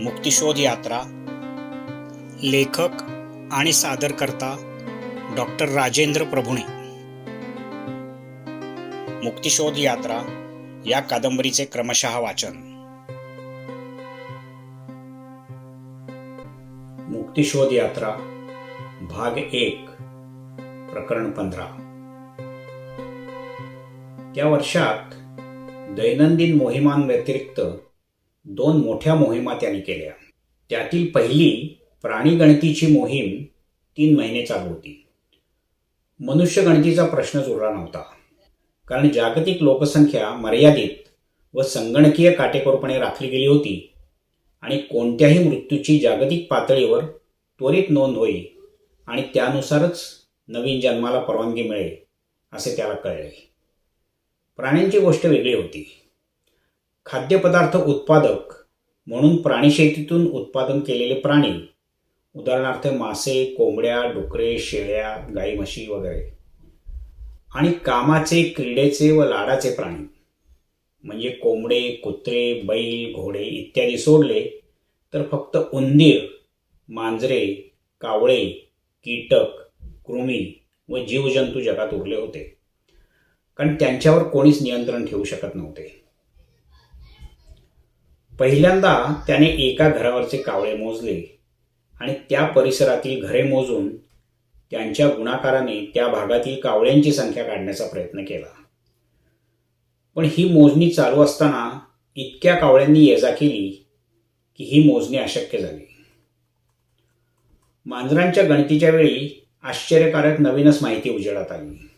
मुक्तिशोध यात्रा लेखक आणि सादरकर्ता डॉक्टर राजेंद्र प्रभुणे. मुक्तिशोध यात्रा या कादंबरीचे क्रमशः वाचन. मुक्तिशोध यात्रा भाग एक प्रकरण पंधरा. त्या वर्षात दैनंदिन मोहिमांव्यतिरिक्त दोन मोठ्या मोहिमा त्यांनी केल्या. त्यातील पहिली प्राणीगणतीची मोहीम तीन महिने चालू होती. मनुष्यगणतीचा प्रश्नच उरला नव्हता. कारण जागतिक लोकसंख्या मर्यादित व संगणकीय काटेकोरपणे राखली गेली होती आणि कोणत्याही मृत्यूची जागतिक पातळीवर त्वरित नोंद होईल आणि त्यानुसारच नवीन जन्माला परवानगी मिळेल असे त्याला कळले. प्राण्यांची गोष्ट वेगळी होती. खाद्यपदार्थ उत्पादक म्हणून प्राणीशेतीतून उत्पादन केलेले प्राणी. उदाहरणार्थ मासे कोंबड्या डुकरे शेळ्या गाई म्हशी वगैरे. आणि कामाचे क्रीडेचे व लाडाचे प्राणी. म्हणजे कोंबडे कुत्रे बैल घोडे इत्यादी सोडले तर फक्त उंदीर मांजरे कावळे कीटक कृमी व जीवजंतू जगात उरले होते. कारण त्यांच्यावर कोणीच नियंत्रण ठेवू शकत नव्हते. पहिल्यांदा त्याने एका घरावरचे कावळे मोजले आणि त्या परिसरातील घरे मोजून त्यांच्या गुणाकाराने त्या भागातील कावळ्यांची संख्या काढण्याचा प्रयत्न केला. पण ही मोजणी चालू असताना इतक्या कावळ्यांनी येजा केली की ही मोजणी अशक्य झाली. मांजरांच्या गणतीच्या वेळी आश्चर्यकारक नवीनच माहिती उजेडात आली.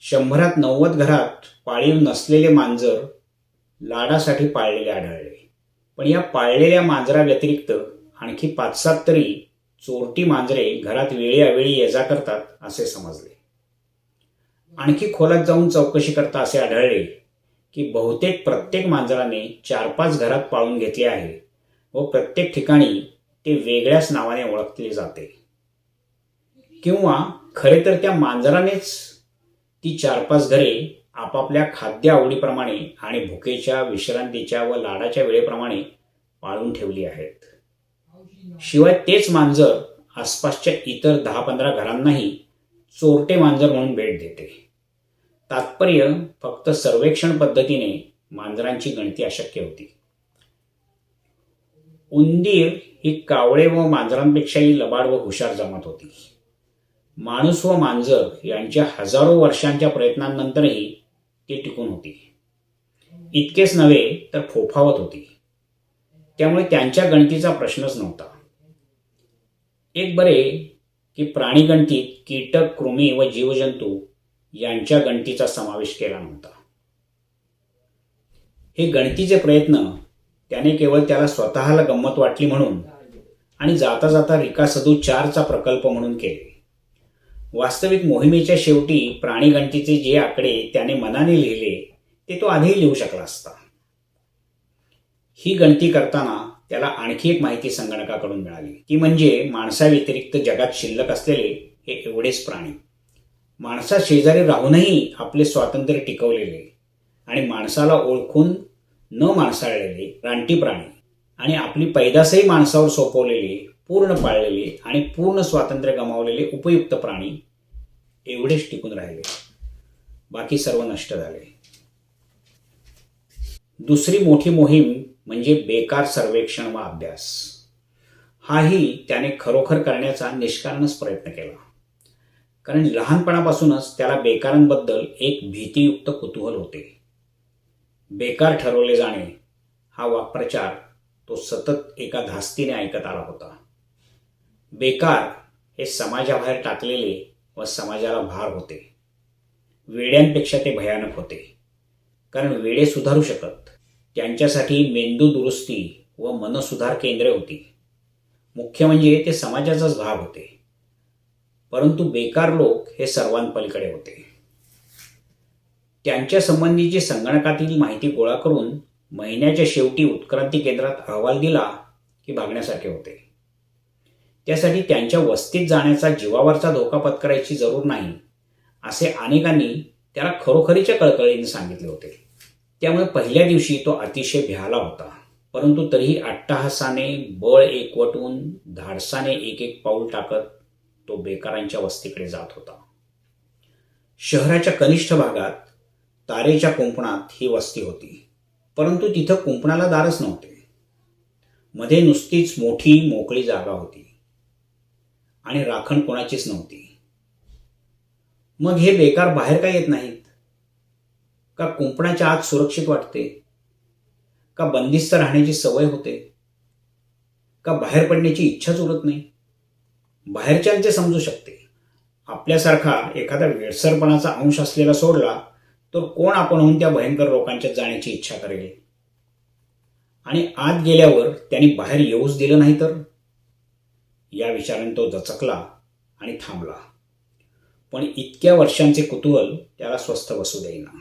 शंभरात नव्वद घरात पाळीव नसलेले मांजर लाडासाठी पाळलेले आढळले. पण या पाळलेल्या मांजरा व्यतिरिक्त आणखी पाच सात तरी चोरटी मांजरे घरात वेळी ये जा करतात असे समजले. आणखी खोलात जाऊन चौकशी करता असे आढळले की बहुतेक प्रत्येक मांजराने चार पाच घरात पाळून घेतले आहे व प्रत्येक ठिकाणी ते वेगळ्याच नावाने ओळखले जाते. किंवा खरे तर त्या मांजरानेच ती चार पाच घरे आपापल्या खाद्य आवडीप्रमाणे आणि भुकेच्या विश्रांतीच्या व लाडाच्या वेळेप्रमाणे पाळून ठेवली आहेत. शिवाय तेच मांजर आसपासच्या इतर दहा पंधरा घरांनाही चोरटे मांजर म्हणून भेट देते. तात्पर्य फक्त सर्वेक्षण पद्धतीने मांजरांची गणती अशक्य होती. उंदीर ही कावळे व मांजरांपेक्षाही लबाड व हुशार जमात होती. माणूस व मांजर यांच्या हजारो वर्षांच्या प्रयत्नांनंतरही ती टिकून होती. इतकेच नव्हे तर फोफावत होती. त्यामुळे त्यांच्या गणतीचा प्रश्नच नव्हता. एक बरे की प्राणी गणतीत कीटक कृमी व जीवजंतू यांच्या गणतीचा समावेश केला नव्हता. हे गणतीचे प्रयत्न त्याने केवळ त्याला स्वतःला गंमत वाटली म्हणून आणि जाता जाता रिकासदू चारचा प्रकल्प म्हणून केले. वास्तविक मोहिमेच्या शेवटी प्राणी गणतीचे जे आकडे त्याने मनाने लिहिले ते तो आधीही लिहू शकला असता. ही गणती करताना त्याला आणखी एक माहिती संगणकाकडून मिळाली. ती म्हणजे माणसाव्यतिरिक्त जगात शिल्लक असलेले हे एवढेच प्राणी. माणसा शेजारी राहूनही आपले स्वातंत्र्य टिकवलेले आणि माणसाला ओळखून न माणसाळलेले रानटी प्राणी आणि आपली पैदासही माणसावर सोपवलेली पूर्ण पाळलेले आणि पूर्ण स्वातंत्र्य गमावलेले उपयुक्त प्राणी एवढेच टिकून राहिले. बाकी सर्व नष्ट झाले. दुसरी मोठी मोहीम म्हणजे बेकार सर्वेक्षण व अभ्यास. हाही त्याने खरोखर करण्याचा निष्कारणच प्रयत्न केला. कारण लहानपणापासूनच त्याला बेकारांबद्दल एक भीतीयुक्त कुतूहल होते. बेकार ठरवले जाणे हा वाक्प्रचार तो सतत एका धास्तीने ऐकत आला होता. बेकार हे समाजाबाहेर टाकलेले व समाजाला भार होते. वेड्यांपेक्षा ते भयानक होते. कारण वेडे सुधारू शकत. त्यांच्यासाठी मेंदू दुरुस्ती व मनसुधार केंद्रे होती. मुख्य म्हणजे ते समाजाचाच भाग होते. परंतु बेकार लोक हे सर्वांपलीकडे होते. त्यांच्या संबंधीची संगणकातील माहिती गोळा करून महिन्याच्या शेवटी उत्क्रांती केंद्रात अहवाल दिला की भागण्यासारखे होते. त्यासाठी त्यांच्या वस्तीत जाण्याचा जीवावरचा धोका पत्करायची जरूर नाही असे अनेकांनी त्याला खरोखरीच्या कळकळीने सांगितले होते. त्यामुळे पहिल्या दिवशी तो अतिशय भ्याला होता परंतु तरीही अट्टहासाने बळ एकवटून धाडसाने एक एक पाऊल टाकत तो बेकारांच्या वस्तीकडे जात होता. शहराच्या कनिष्ठ भागात तारेच्या कुंपणात ही वस्ती होती परंतु तिथं कुंपणाला दारच नव्हते. मध्ये नुसतीच मोठी मोकळी जागा होती. आणि राखण कोणाचीच नव्हती. मग हे बेकार बाहेर का येत नाहीत? का कुंपणाच्या आत सुरक्षित वाटते? का बंदिस्त राहण्याची सवय होते? का बाहेर पडण्याची इच्छाच उरत नाही? बाहेरच्यांचे समजू शकते. आपल्यासारखा एखादा वेडसरपणाचा अंश असलेला सोडला तर कोण आपण होऊन त्या भयंकर लोकांच्यात जाण्याची इच्छा करेल? आणि आत गेल्यावर त्यांनी बाहेर येऊच दिलं नाही तर? या विचाराने तो दचकला आणि थांबला. पण इतक्या वर्षांचे कुतूहल त्याला स्वस्थ बसू देईना.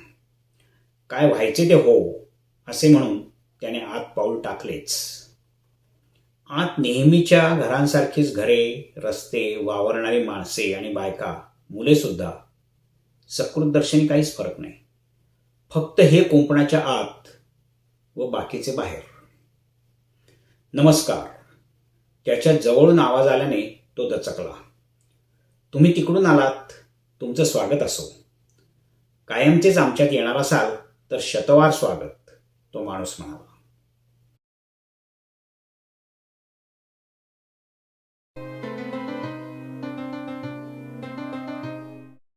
काय व्हायचे ते हो असे म्हणून त्याने आत पाऊल टाकलेच. आत नेहमीच्या घरांसारखीच घरे रस्ते वावरणारी माणसे आणि बायका मुले सुद्धा काहीच फरक नाही. फक्त हे कुंपणाच्या आत व बाकीचे बाहेर. नमस्कार. त्याच्या जवळून आवाज आल्याने तो दचकला. तुम्ही तिकडून आलात. तुमचं स्वागत असो. कायमचेच आमच्यात येणार असाल तर शतवार स्वागत तो माणूस म्हणाला.